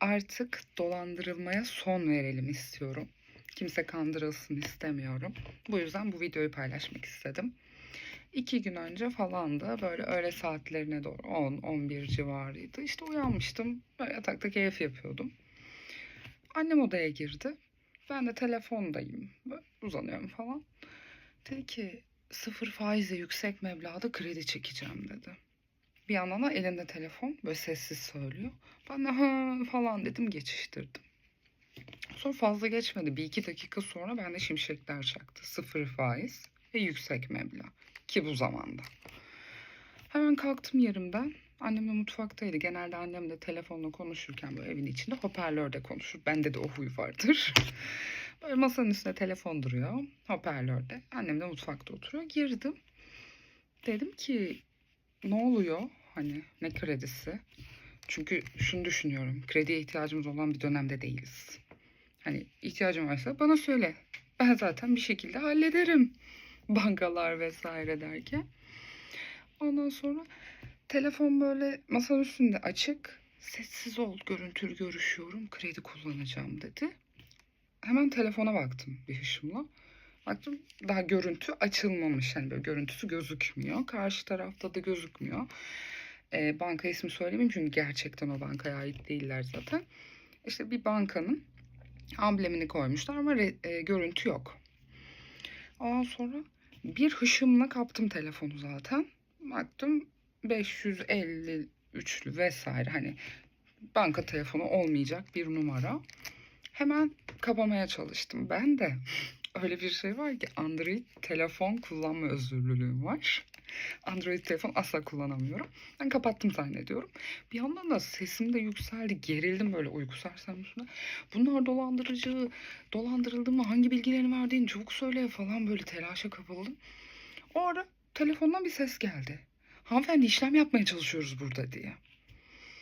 Artık dolandırılmaya son verelim istiyorum. Kimse kandırılsın istemiyorum. Bu yüzden bu videoyu paylaşmak istedim. İki gün önce falan da böyle öğle saatlerine doğru 10-11 civarıydı. İşte uyanmıştım. Böyle yatakta keyif yapıyordum. Annem odaya girdi. Ben de telefondayım. Böyle uzanıyorum falan. Dedi ki sıfır faizle yüksek meblağda kredi çekeceğim dedi. Bir yandan da elinde telefon böyle sessiz söylüyor. Ben de ha falan dedim geçiştirdim. Sonra fazla geçmedi. Bir iki dakika sonra bende şimşekler çaktı. Sıfır faiz ve yüksek meblağ. Ki bu zamanda. Hemen kalktım yerimden. Annem de mutfaktaydı. Genelde annem de telefonla konuşurken böyle evin içinde hoparlörde konuşur. Bende de o huy vardır. Böyle masanın üstünde telefon duruyor. Hoparlörde. Annem de mutfakta oturuyor. Girdim. Dedim ki ne oluyor? Hani ne kredisi? Çünkü şunu düşünüyorum. Krediye ihtiyacımız olan bir dönemde değiliz. Hani ihtiyacım varsa bana söyle. Ben zaten bir şekilde hallederim. Bankalar vesaire derken. Ondan sonra telefon böyle masanın üstünde açık. Sessiz ol, görüntülü görüşüyorum. Kredi kullanacağım dedi. Hemen telefona baktım bir hışımla. Baktım daha görüntü açılmamış. Yani böyle görüntüsü gözükmüyor. Karşı tarafta da gözükmüyor. Ee, banka ismi söylemeyeyim çünkü gerçekten o bankaya ait değiller zaten. İşte bir bankanın amblemini koymuşlar ama re- e, görüntü yok. Ondan sonra bir hışımla kaptım telefonu zaten. Baktım 553'lü vesaire hani banka telefonu olmayacak bir numara. Hemen kapamaya çalıştım. Ben de öyle bir şey var ki Android telefon kullanma özürlülüğüm var. Android telefon asla kullanamıyorum. Ben kapattım zannediyorum. Bir yandan da sesim de yükseldi. Gerildim böyle uyku sersemesine. Bunlar dolandırıcı, dolandırıldı mı, hangi bilgilerini verdiğini çabuk söyle falan böyle telaşa kapıldım. O ara telefondan bir ses geldi. Hanımefendi işlem yapmaya çalışıyoruz burada diye.